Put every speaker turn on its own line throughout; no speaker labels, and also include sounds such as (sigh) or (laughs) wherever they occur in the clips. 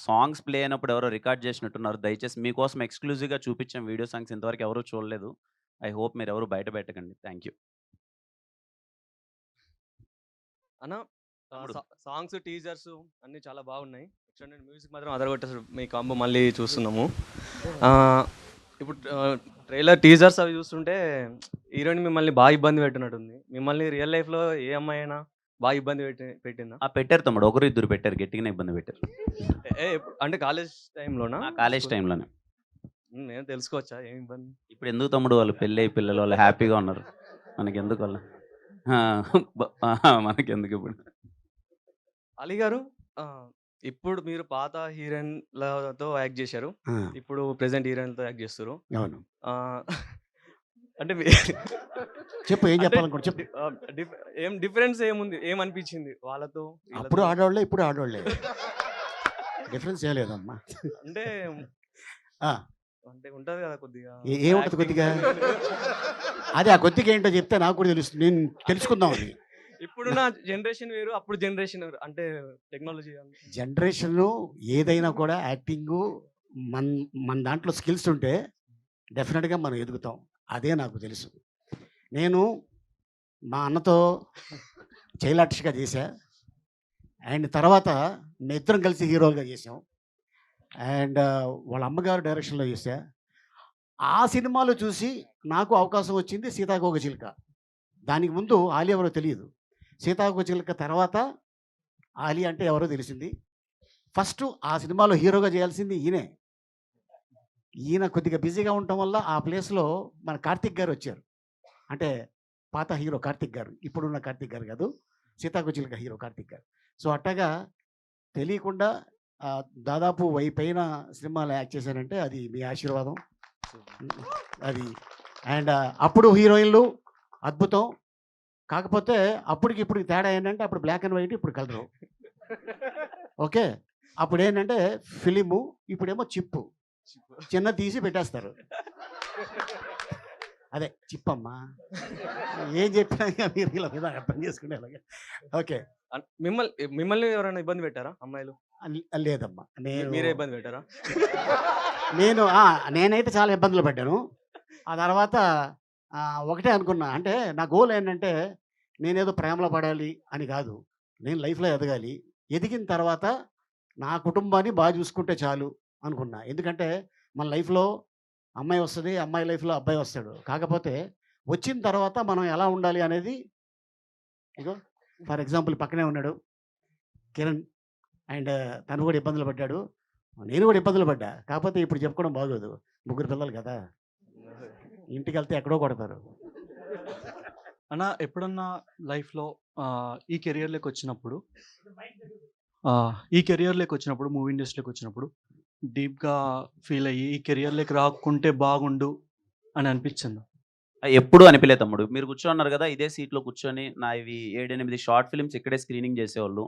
Songs play అయినప్పుడు ఎవరో record చేసినట్టున్నారు. దయచేసి మీకోసం ఎక్స్‌క్లూజివ్‌గా చూపించాం వీడియో సాంగ్స్ ఇంతవరకు ఎవరు చూడలేదు. ఐ హోప్ మీరెవరు బయట పెట్టకండి. Thank you.
అన్న సాంగ్స్, టీజర్స్ అన్నీ చాలా బాగున్నాయి. ఎక్స్‌టెండెడ్ మ్యూజిక్ మాత్రం అదరగొట్టేసారు. మీ కాంబో మళ్ళీ చూస్తున్నాము. ఇప్పుడు ట్రైలర్, టీజర్స్ అవి చూస్తుంటే హీరోయిన్ మిమ్మల్ని బాగా ఇబ్బంది పెట్టినట్టుంది. మిమ్మల్ని రియల్ లైఫ్‌లో ఏ అమ్మాయి అయినా బాగా ఇబ్బంది పెట్టి పెట్టిందా?
ఆ! పెట్టారు తమ్ముడు. ఒకరు ఇద్దరు పెట్టారు. గట్టిగానే ఇబ్బంది పెట్టారు.
ఏ అంటే కాలేజ్ టైమ్‌లోనా?
ఆ! కాలేజ్.
హ్మ్. నేను తెలుసుకోవచ్చా ఏం ఇబ్బంది?
ఇప్పుడు ఎందుకు తమ్ముడు వాళ్ళు పెళ్ళై పిల్లలు వాళ్ళు హ్యాపీగా ఉన్నారు. మనకెందుకు వాళ్ళు? ఆ! బ ఆహా! మనకెందుకు ఇప్పుడు?
అలీ గారు ఇప్పుడు మీరు పాత హీరోయిన్‌లతో యాక్ట్ చేశారు. ఇప్పుడు ప్రెజెంట్ హీరోయిన్‌లతో యాక్ట్ చేస్తుర్రు.
అవును.
అంటే
చెప్పు ఏం
అంటే
చెప్పాలనుకుంటు చెప్పు.
ఏం డిఫరెన్స్ ఏముంది? ఏమనిపించింది వాళ్ళతో?
అప్పుడు? ఆడోళ్ళే, ఇప్పుడు ఆడోళ్ళే. డిఫరెన్స్ ఏం లేదమ్మా.
అంటే! అంటే ఉంటది కదా కొద్దిగా
ఏ ఏముంటది కొద్దిగా? అదే ఆ కొద్దిగా ఏంటో చెప్తే నాకు కూడా తెలుస్తుంది. నేను తెలుసుకుందామని.
ఇప్పుడున్న జనరేషన్ వేరు, అప్పుడు జనరేషన్ వేరు. అంటే టెక్నాలజీ
జనరేషను ఏదైనా కూడా యాక్టింగు మన్ మన దాంట్లో స్కిల్స్ ఉంటే డెఫినెట్‌గా మనం ఎదుగుతాం. అదే నాకు తెలుసు. నేను మా అన్నతో చైల్డ్ చేశా. అండ్ తర్వాత మేమిద్దరం కలిసి హీరోలుగా చేసాం. అండ్ వాళ్ళ అమ్మగారు డైరెక్షన్‌లో చేశా. ఆ సినిమాలో చూసి నాకు అవకాశం వచ్చింది సీతాకోక చిలుక దానికి ముందు ఆలి ఎవరో తెలియదు సీతాకోక చిలుక తర్వాత ఆలి అంటే ఎవరో తెలిసింది. ఫస్ట్ ఆ సినిమాలో హీరోగా చేయాల్సింది ఈయనే. ఈయన కొద్దిగా బిజీగా ఉండటం వల్ల ఆ ప్లేస్‌లో మన కార్తీక్ గారు వచ్చారు. అంటే పాత హీరో కార్తిక్ గారు. ఇప్పుడున్న కార్తిక్ గారు కాదు. సీతాకుచిలిక హీరో కార్తీక్ గారు. సో అట్టగా తెలియకుండా దాదాపు వై పైన సినిమాలు యాక్ట్ చేశానంటే అది మీ ఆశీర్వాదం. అది అండ్ అప్పుడు హీరోయిన్‌లు అద్భుతం. కాకపోతే అప్పటికి ఇప్పటికి తేడా ఏంటంటే అప్పుడు బ్లాక్ అండ్ వైట్ ఇప్పుడు కలరు. ఓకే. అప్పుడు ఏంటంటే ఫిలిము ఇప్పుడేమో చిప్పు. చిన్నది తీసి పెట్టేస్తారు. అదే చిప్పమ్మా. ఏం చెప్పినా మీరు ఇలా మీద అర్థం చేసుకునేలాగా. ఓకే.
మిమ్మల్ని మిమ్మల్ని ఎవరైనా ఇబ్బంది పెట్టారా అమ్మాయిలు?
లేదమ్మా. నేను
మీరే ఇబ్బంది పెట్టారా?
నేను! నేనైతే చాలా ఇబ్బందులు పడ్డాను. ఆ తర్వాత ఒకటే అనుకున్నా. అంటే నా గోల్ ఏంటంటే నేనేదో ప్రేమలో పడాలి అని కాదు. నేను లైఫ్‌లో ఎదగాలి. ఎదిగిన తర్వాత నా కుటుంబాన్ని బాగా చూసుకుంటే చాలు అనుకున్నా. ఎందుకంటే మన లైఫ్‌లో అమ్మాయి వస్తుంది అమ్మాయి లైఫ్‌లో అబ్బాయి వస్తాడు. కాకపోతే వచ్చిన తర్వాత మనం ఎలా ఉండాలి అనేది ఇగో ఫర్ ఎగ్జాంపుల్ పక్కనే ఉన్నాడు. కిరణ్ అండ్ తను కూడా ఇబ్బందులు పడ్డాడు. నేను కూడా ఇబ్బందులు పడ్డా. కాకపోతే ఇప్పుడు చెప్పుకోవడం బాగోదు. ముగ్గురు పిల్లలు కదా! ఇంటికెళ్తే ఎక్కడో కొడతారు.
అన్న ఎప్పుడన్నా లైఫ్‌లో ఈ కెరియర్‌లోకి వచ్చినప్పుడు ఈ కెరియర్‌లోకి వచ్చినప్పుడు మూవీ ఇండస్ట్రీలోకి వచ్చినప్పుడు డీప్‌గా ఫీల్ అయ్యి ఈ కెరియర్‌లోకి రాకుంటే బాగుండు అని అనిపించిందా?
ఎప్పుడు అనిపియలే తమ్ముడు. మీరు కూర్చోన్నారు కదా! ఇదే సీట్‌లో కూర్చొని నావి 7, 8 షార్ట్ ఫిల్మ్స్ ఇక్కడే స్క్రీనింగ్ చేసేవాళ్ళు.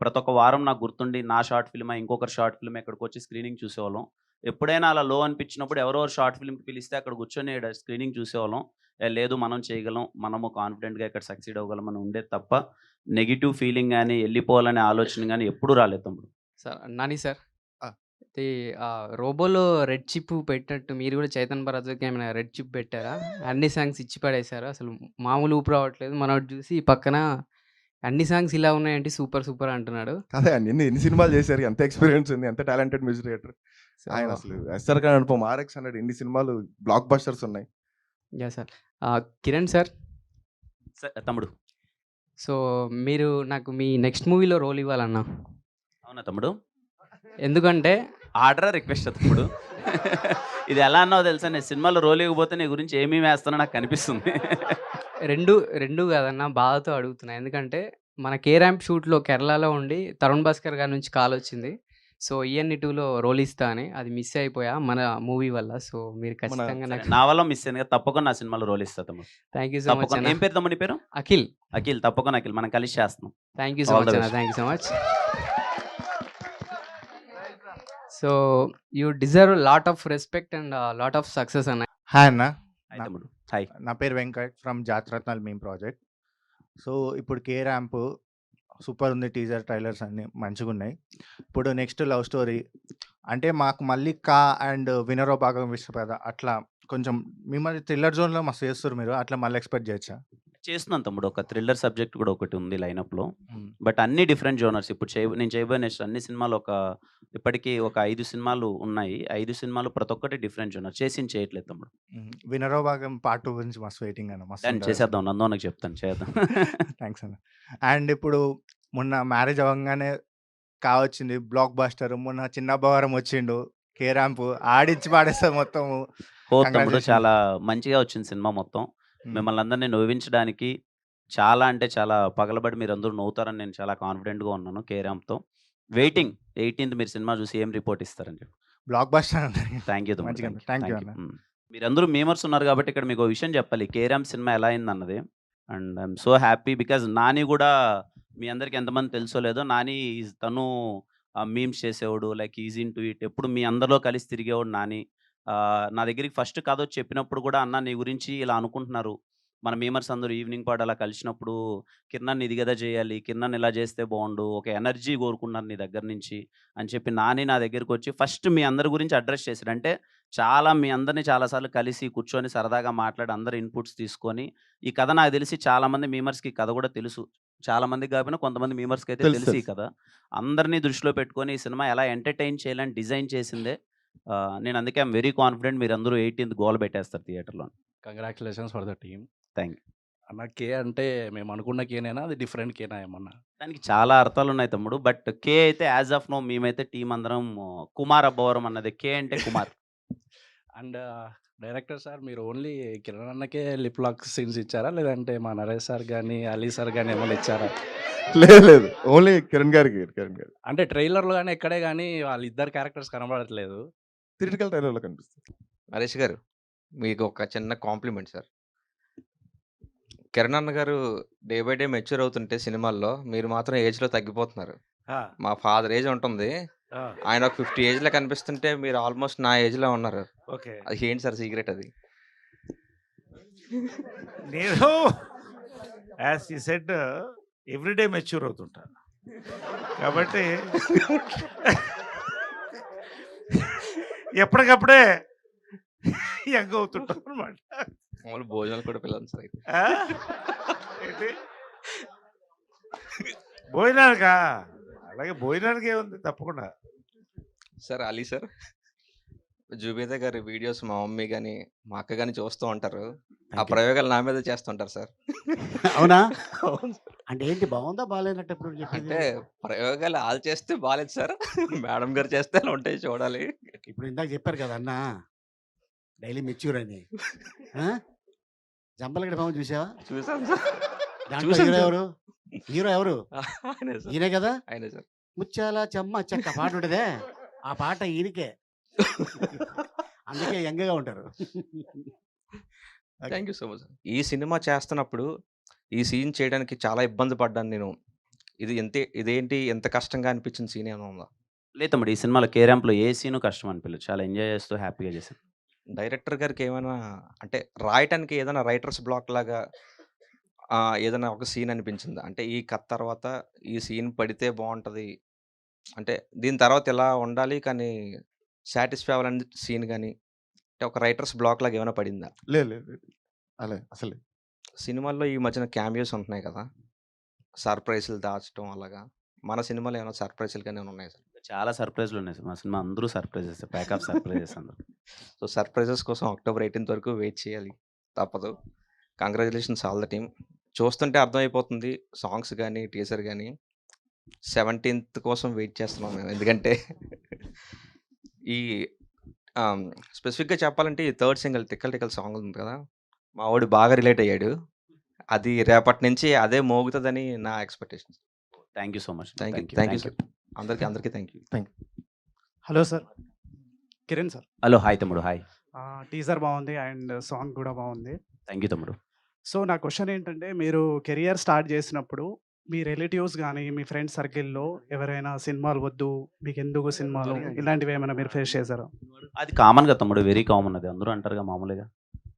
ప్రతి ఒక్క వారం నాకు గుర్తుండి నా షార్ట్ ఫిల్మా, ఇంకొకరి షార్ట్ ఫిల్మ్ ఇక్కడికొచ్చి స్క్రీనింగ్ చూసేవాళ్ళం. ఎప్పుడైనా అలా లో అనిపించినప్పుడు ఎవరో షార్ట్ ఫిల్మ్‌కి పిలిస్తే అక్కడ కూర్చొని స్క్రీనింగ్ చూసేవాళ్ళం. లేదు మనం చేయగలం. మనము కాన్ఫిడెంట్‌గా ఇక్కడ సక్సీడ్ అవ్వగలం అని ఉండేది తప్ప నెగెటివ్ ఫీలింగ్ గాని, ఎళ్ళిపోవాలనే ఆలోచన గాని ఎప్పుడు రాలేదు తమ్ముడు.
Sir Nani sir.
ఆ!
ఇది ఆహ్, రోబోలో రెడ్ చిప్ పెట్టినట్టు మీరు కూడా 'చైతన్ భరద్వాజ్‌కి' ఏమైనా రెడ్ చిప్ పెట్టారా? అన్ని సాంగ్స్ ఇచ్చి పడేసారా? అసలు మామూలు ఊపు రావట్లేదు. మనోడు చూసి పక్కన అన్ని సాంగ్స్ ఇలా ఉన్నాయేంటి సూపర్ సూపర్ అంటున్నాడు.
అదే అండి. ఎన్ని ఎన్ని సినిమాలు చేశారు. ఎంత ఎక్స్‌పీరియన్స్ ఉంది. ఎంత టాలెంటెడ్ మ్యూజిక్ డైరెక్టర్.
సో
ఆయన అసలు 'ఎస్ఆర్ ఖాన్ అనుపమ', 'ఆర్ఎక్స్ హండ్రెడ్' ఎన్ని సినిమాలు బ్లాక్ బస్టర్స్ ఉన్నాయి.
యాహ్! సార్. ఆహ్, కిరణ్ సార్.
స తమ్ముడు.
సో మీరు నాకు మీ నెక్స్ట్ మూవీలో రోల్ ఇవ్వాలన్న.
అవునా తమ్ముడు?
ఎందుకంటే
ఆర్డరా? రిక్వెస్టా తమ్ముడు? ఇది ఎలా అన్నావో తెలుసా? నేను సినిమాలో రోల్ ఇవ్వకపోతే నీ గురించి ఏమేమి వేస్తానో నాకు కనిపిస్తుంది.
రెండు రెండు కాదన్న బాధతో అడుగుతున్నా. ఎందుకంటే మన 'కే ర్యాంప్' షూట్‌లో కేరళలో ఉండి తరుణ్ భాస్కర్ గారి నుంచి కాల్ వచ్చింది. సో 'ఈఎన్‌ఈ 2లో రోల్ ఇస్తా' అని. అది మిస్ అయిపోయా మన మూవీ వల్ల. సో మీరు ఖచ్చితంగా. నాకు
నా వల్ల మిస్ అయింది కదా! తప్పకుండా నా సినిమాలో రోల్ ఇస్తా తమ్ముడు.
Thank you so much.
ఏం పేరు తమ్ముడు పేరు?
అఖిల్.
అఖిల్. తప్పకుండా అఖిల్. మనం కలిసి చేస్తున్నాం.
Thank you so much. Thank you so much. So you deserve lot of respect and lot of success అన్న.
హాయ్ అన్న.
హాయ్
నా
తమ్ముడు. హాయ్.
నా పేరు Venkat from Jathiratnal meme project. So ఇప్పుడు 'కే ర్యాంప్' సూపర్ ఉంది టీజర్ ట్రైలర్స్ అన్నీ మంచిగున్నాయి. ఇప్పుడు నెక్స్ట్ లవ్ స్టోరీ. అంటే మాకు మళ్ళీ 'కా' అండ్ 'వినరో భాగం విశ్వపేద' అట్లా కొంచెం మిమ్మల్ని థ్రిల్లర్ జోన్‌లో మస్తు చేస్తుర్రు మీరు. అట్లా మళ్ళీ ఎక్స్‌పెక్ట్ చేయొచ్చా?
చేస్తున్నాను తమ్ముడు. ఒక థ్రిల్లర్ సబ్జెక్ట్ కూడా ఒకటి ఉంది లైనప్‌లో. బట్ అన్నీ డిఫరెంట్ జోనర్స్. ఇప్పుడు చేయ నేను చేయబోయే నెక్స్ట్ అన్ని సినిమాలు ఒక ఇప్పటికి ఒక 5 సినిమాలు ఉన్నాయి. 5 సినిమాలు ప్రతి ఒక్కటి డిఫరెంట్ జోనర్. చేసింది చేయట్లేదు తమ్ముడు.
'వినరో భాగం పార్ట్ 2' గురించి మస్తు వెయిటింగ్ అన్న. మస్తు.
చేసేద్దాం. నందోనకి చెప్తాను చేద్దాం. (laughs)
థాంక్స్ అన్న. అండ్ ఇప్పుడు మొన్న మ్యారేజ్ అవ్వంగానే 'కా' వచ్చింది. బ్లాక్ బస్టర్. మొన్న 'చిన్న బవారం' వచ్చిండు. 'కే ర్యాంప్' ఆడించి
తమ్ముడు
కంగ్రాచ్యులేషన్స్.
చాలా మంచిగా వచ్చింది సినిమా మొత్తం. మిమ్మల్ని అందరిని నవ్వించడానికి చాలా అంటే చాలా పగలబడి మీరందరూ నవ్వుతారని నేను చాలా కాన్ఫిడెంట్‌గా ఉన్నాను 'కే ర్యాంప్‌తో'. వెయిటింగ్ 18థ్ మీరు సినిమా చూసి ఏం రిపోర్ట్ ఇస్తారని చెప్పి.
Block buster.
Thank you.
మంచిగా
థాంక్ యూ. మీరందరూ మీమర్స్ ఉన్నారు కాబట్టి ఇక్కడ మీకో విషయం చెప్పాలి. 'కే ర్యాంప్' సినిమా ఎలా అయిందన్నది. And I am so happy because Nani కూడా మీ అందరికి ఎంతమంది తెలుసో లేదో నాని తను మీమ్స్ చేసేవాడు. Like is into it. ఎప్పుడు మీ అందరిలో కలిసి తిరిగేవాడు నాని. నా దగ్గరికి ఫస్ట్ కథ చెప్పినప్పుడు కూడా అన్న నీ గురించి ఇలా అనుకుంటున్నారు. మన మీమర్స్ అందరూ ఈవినింగ్ పాటు అలా కలిసినప్పుడు కిరణ్ ఇది కదా చేయాలి. కిరణ్ ఇలా చేస్తే బావుండు. ఒక ఎనర్జీ కోరుకున్నారు నీ దగ్గర నుంచి అని చెప్పి నాని నా దగ్గరికి వచ్చి ఫస్ట్ మీ అందరి గురించి అడ్రెస్ చేసాడు. అంటే చాలా మీ అందరిని చాలా సార్లు కలిసి కూర్చొని సరదాగా మాట్లాడి అందరి ఇన్‌పుట్స్ తీసుకొని ఈ కథ నాకు తెలిసి చాలామంది మీమర్స్‌కి ఈ కథ కూడా తెలుసు. చాలా మందికి కాకపోయినా కొంతమంది మీమర్స్‌కైతే
తెలుసు,
తెలుసు. కథ. అందరిని దృష్టిలో పెట్టుకొని ఈ సినిమా ఎలా ఎంటర్‌టైన్ చేయాలని డిజైన్ చేసిందే. నేను అందుకే ఐ యామ్ వెరీ కాన్ఫిడెంట్ మీరందరూ 18థ్ గోల పెట్టేస్తారు థియేటర్‌లో.
Congratulations for the team.
You.
అన్న 'కే' అంటే మేము అనుకున్న 'కేనేనా' అది డిఫరెంట్ 'కేనా' ఏమన్నా?
దానికి చాలా అర్థాలున్నాయి తమ్ముడు. బట్ 'కే' అయితే యాస్ ఆఫ్ నౌ మేమైతే టీమ్ అందరం కుమార్ అబ్బవరం అన్నది 'కే' అంటే కుమార్.
అండ్ డైరెక్టర్ సార్ మీరు ఓన్లీ కిరణ్ అన్నకే లిప్ లాక్ సీన్స్ ఇచ్చారా? లేదంటే మా నరేష్ సార్ గాని, అలీ సార్ గాని ఏమన్నా ఇచ్చారా?
లేదు లేదు. ఓన్లీ కిరణ్ గారికి కిరణ్ గారు.
అంటే ట్రైలర్‌లో గాని ఎక్కడే గాని వాళ్ళిద్దరు క్యారెక్టర్స్ కనబడట్లేదు.
థియేట్రికల్ ట్రైలర్‌లో కనిపిస్తుంది.
నరేష్ గారు మీకు ఒక చిన్న కాంప్లిమెంట్ సార్. కిరణ్ అన్న గారు డే బై డే మెచ్యూర్ అవుతుంటే సినిమాల్లో మీరు మాత్రం ఏజ్‌లో తగ్గిపోతున్నారు.
ఆ!
మా ఫాదర్ ఏజ్ ఉంటుంది.
ఆ!
ఆయన ఒక 50 ఏజ్‌లో కనిపిస్తుంటే మీరు ఆల్మోస్ట్ నా ఏజ్‌లో ఉన్నారు.
ఓకే.
అది ఏంటి సార్ సీక్రెట్ అది?
నేను as he said every day mature అవుతుంటాను. కాబట్టి ఎప్పటికప్పుడే యంగ్ అవుతుంటాం అనమాట.
మామూలు భోజనాలు కూడా పిల్లలు సార్ అయితే.
భోజనానికా? అలాగే భోజనానికి ఏముంది తప్పకుండా.
Sir Ali sir. జుబేదా గారి వీడియోస్ మా మమ్మీ గాని, మా అక్క గాని చూస్తూ ఉంటారు. ఆ. ప్రయోగాలు నా మీదే చేస్తుంటారు సార్.
అవునా?
అవును సార్.
అంటే ఏంటి ఎప్పుడు చెప్పేది?
అంటే ప్రయోగాలు ఆళ్ళు చేస్తే బాలేదు సార్. మేడం గారు చేస్తే అలా ఉంటాయి చూడాలి.
ఇప్పుడు ఇందాక చెప్పారు కదా అన్న. డైలీ మెచ్యూర్ అని. ఆ? జంబలగడ్డ పాము చూసావా?
చూసాను సార్.
దాంట్లో
చూసాను
హీరో
సార్.
ఎవరు? హీరో ఎవరు?
ఆయనే సార్.
ఈయనే కదా?
ఆయనే సార్.
ముత్యాల చెమ్మ చెక్క పాట ఉంటదే. ఆ పాట ఈయనకే. అందుకే యంగ్‌గా ఉంటారు. Okay.
Thank you so much. ఈ సినిమా చేస్తున్నప్పుడు ఈ సీన్ చేయడానికి చాలా ఇబ్బంది పడ్డాను నేను. ఇది ఎంతే ఇదేంటి ఎంత కష్టంగా అనిపించిన సీన్ ఏమైనా ఉందా?
లేదు తమ్ముడు ఈ సినిమాలో 'కే ర్యాంప్‌లో' ఏ సీను కష్టం అనిపియలేదు. చాలా ఎంజాయ్ చేస్తూ హ్యాపీగా చేశాను.
డైరెక్టర్ గారికి ఏమైనా అంటే రాయటానికి ఏదైనా రైటర్స్ బ్లాక్ లాగా ఏదైనా ఒక సీన్ అనిపించిందా? అంటే ఈ కథ తర్వాత ఈ సీన్ పడితే బావుంటది. అంటే దీని తర్వాత ఇలా ఉండాలి కానీ సాటిస్ఫై అవ్వాలని సీన్ గాని, అంటే ఒక రైటర్స్ బ్లాక్ లాగా ఏమైనా పడిందా?
లేదు లేదు లేదు. అలే అసలే.
సినిమాల్లో ఈ మధ్యన క్యామియోస్ ఉంటున్నాయి కదా! సర్ప్రైజ్‌లు దాచటం అలాగా. మన సినిమాలో ఏమైనా సర్ప్రైజ్‌లు గాని ఏమైనా ఉన్నాయా సార్?
చాలా సర్ప్రైజ్‌లు ఉన్నాయి సార్. మా సినిమా అందరూ సర్ప్రైజెసే. ప్యాక్ ఆఫ్ సర్ప్రైజెస్ అందరూ.
సో, సర్ప్రైజెస్ కోసం అక్టోబర్ 18థ్ వరకు వెయిట్ చేయాలి. తప్పదు. Congratulations all the team. చూస్తుంటే అర్థమైపోతుంది సాంగ్స్ గాని, టీజర్ గాని. 17థ్ కోసం వెయిట్ చేస్తున్నాం మేము. ఎందుకంటే ఈ స్పెసిఫిక్‌గా చెప్పాలంటే ఈ థర్డ్ సింగిల్ 'తిక్కల తిక్కల' సాంగ్ ఉంది కదా! మా వోడు బాగా రిలేట్ అయ్యాడు. అది రేపటి నుంచి అదే మోగుతదని నా expectation.
Thank you so much.
Thank you.
Thank you.
Sir. అందరికి అందరికి thank you.
Thank you.
Hello sir. Kiran sir.
Hello. Hi తమ్ముడు. హాయ్.
టీజర్ బావుంది అండ్ సాంగ్ కూడా బావుంది.
థాంక్ యూ తమ్ముడు.
సో, నా క్వెషన్ ఏంటంటే మీరు కెరియర్ స్టార్ట్ చేసినప్పుడు మీ రిలేటివ్స్ గాని, మీ ఫ్రెండ్స్ సర్కిల్‌లో ఎవరైనా సినిమాలు వద్దు, మీకెందుకు సినిమాలు ఇలాంటివి ఏమైనా మీరు ఫేస్ చేసారా?
అది కామన్‌గా తమ్ముడు. వెరీ కామన్ అది. అందరూ అంటారుగా మామూలుగా.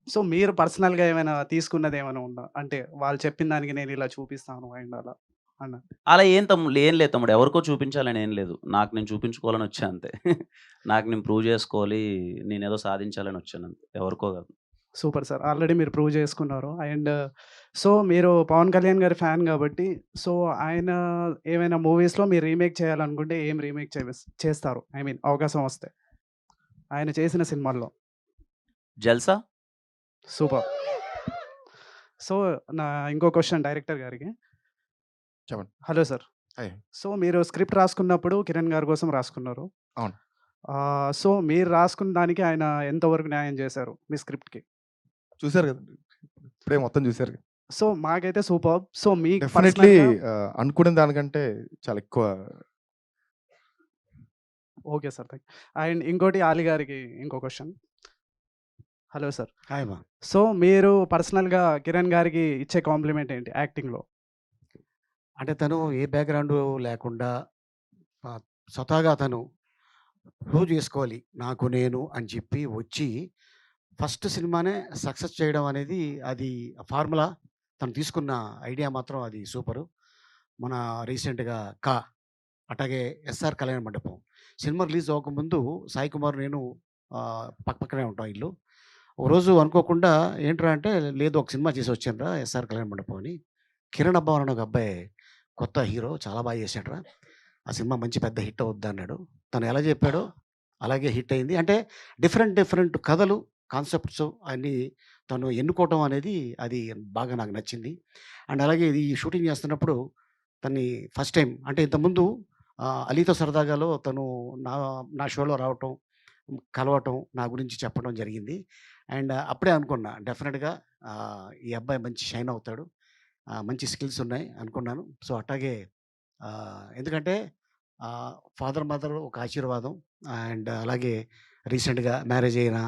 సో, మీరు పర్సనల్‌గా ఏమైనా తీసుకున్నది ఏమైనా ఉందా? అంటే వాళ్ళు చెప్పిన దానికి నేను ఇలా చూపిస్తాను అండ్ అలా. అన్న.
అలా ఏం తమ్ముడు ఏం లేదు తమ్ముడు. ఎవరికో చూపించాలని ఏం లేదు. నాకు నేను చూపించుకోవాలని వచ్చా అంతే. (laughs) నాకు నేను ప్రూవ్ చేసుకోవాలి నేను ఏదో సాధించాలని వచ్చాను అంతే. ఎవరికో కాదు.
Super sir. ఆల్రెడీ మీరు ప్రూవ్ చేసుకున్నారు. అండ్ సో మీరు పవన్ కళ్యాణ్ గారి ఫ్యాన్ కాబట్టి సో ఆయన ఏమైనా మూవీస్లో మీరు రీమేక్ చేయాలనుకుంటే ఏం రీమేక్ చేస్తారు? ఐ మీన్ అవకాశం వస్తే. ఆయన చేసిన సినిమాల్లో.
జల్సా?
సూపర్. సో నా ఇంకో క్వశ్చన్ డైరెక్టర్ గారికి.
చెప్పండి.
Hello sir.
హాయ్.
సో మీరు స్క్రిప్ట్ రాసుకున్నప్పుడు కిరణ్ గారి కోసం రాసుకున్నారు.
అవును.
ఆ, సో మీరు రాసుకున్న దానికి ఆయన ఎంతవరకు న్యాయం చేశారు మీ స్క్రిప్ట్కి?
చూసారు కదా ఇప్పుడే మొత్తం చూసారు కదా.
సో మాకైతే సూపర్. సో మీ
డెఫినెట్లీ అనుకున్న దానికంటే చాలా ఎక్కువ.
Okay sir. థ్యాంక్ అండ్ ఇంకోటి ఆలి గారికి ఇంకో క్వశ్చన్. Hello sir.
హాయ్ మా
సో మీరు పర్సనల్గా కిరణ్ గారికి ఇచ్చే కాంప్లిమెంట్ ఏంటి యాక్టింగ్లో?
అంటే తను ఏ బ్యాక్గ్రౌండ్ లేకుండా స్వతహాగా తను ప్రూవ్ చేసుకోవాలి. నాకు నేను అని చెప్పి వచ్చి ఫస్ట్ సినిమానే సక్సెస్ చేయడం అనేది అది ఫార్ములా తను తీసుకున్న ఐడియా మాత్రం అది సూపరు మన రీసెంట్గా కా అట్లాగే SR Kalyana Mandapam. Cinema release అవ్వకముందు Sai Kumar నేను ఆ, పక్క పక్కనే ఉంటాం ఇల్లు. ఒక రోజు అనుకోకుండా ఏంట్రా అంటే లేదు ఒక సినిమా చేసి వచ్చానురా ఎస్ఆర్ కళ్యాణ మండపం అని. కిరణ్ అబ్బా అని ఒక అబ్బాయి కొత్త హీరో చాలా బాగా చేశాడురా. ఆ సినిమా మంచి పెద్ద హిట్ అవుద్ది అన్నాడు. తను ఎలా చెప్పాడో అలాగే హిట్ అయింది. అంటే డిఫరెంట్ డిఫరెంట్ కథలు కాన్సెప్ట్స్ అన్నీ తను ఎన్నుకోవటం అనేది అది బాగా నాకు నచ్చింది. అండ్ అలాగే ఇది షూటింగ్ చేస్తున్నప్పుడు తన్ని ఫస్ట్ టైం అంటే ఇంతకుముందు అలీతో సరదాగాలో తను నా నా షోలో రావటం కలవటం నా గురించి చెప్పడం జరిగింది. అండ్ అప్పుడే అనుకున్నా డెఫినెట్గా ఈ అబ్బాయి మంచి షైన్ అవుతాడు. మంచి స్కిల్స్ ఉన్నాయి అనుకున్నాను. సో అట్లాగే ఎందుకంటే ఫాదర్ మదర్ ఒక ఆశీర్వాదం. అండ్ అలాగే రీసెంట్గా మ్యారేజ్ అయిన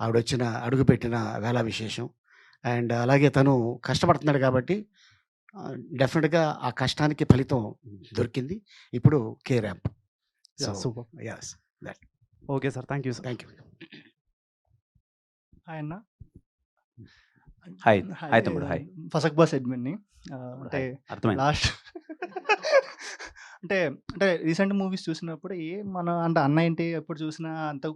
ఆవిడ వచ్చిన అడుగుపెట్టిన వేళ విశేషం. అండ్ అలాగే తను కష్టపడుతున్నాడు కాబట్టి డెఫినెట్గా ఆ కష్టానికి ఫలితం దొరికింది. ఇప్పుడు K Ramp. So
super.
Yes
okay sir. Thank you sir.
Thank you
hi అన్న
హాయ్ హాయ్ తమ్ముడు హాయ్
ఫసక్ బాస్ అడ్మిన్ని అంటే లాస్ట్ అంటే అంటే రీసెంట్ మూవీస్ చూసినప్పుడు ఏ మన అంటే అన్న ఏంటి ఎప్పుడు చూసినా అంత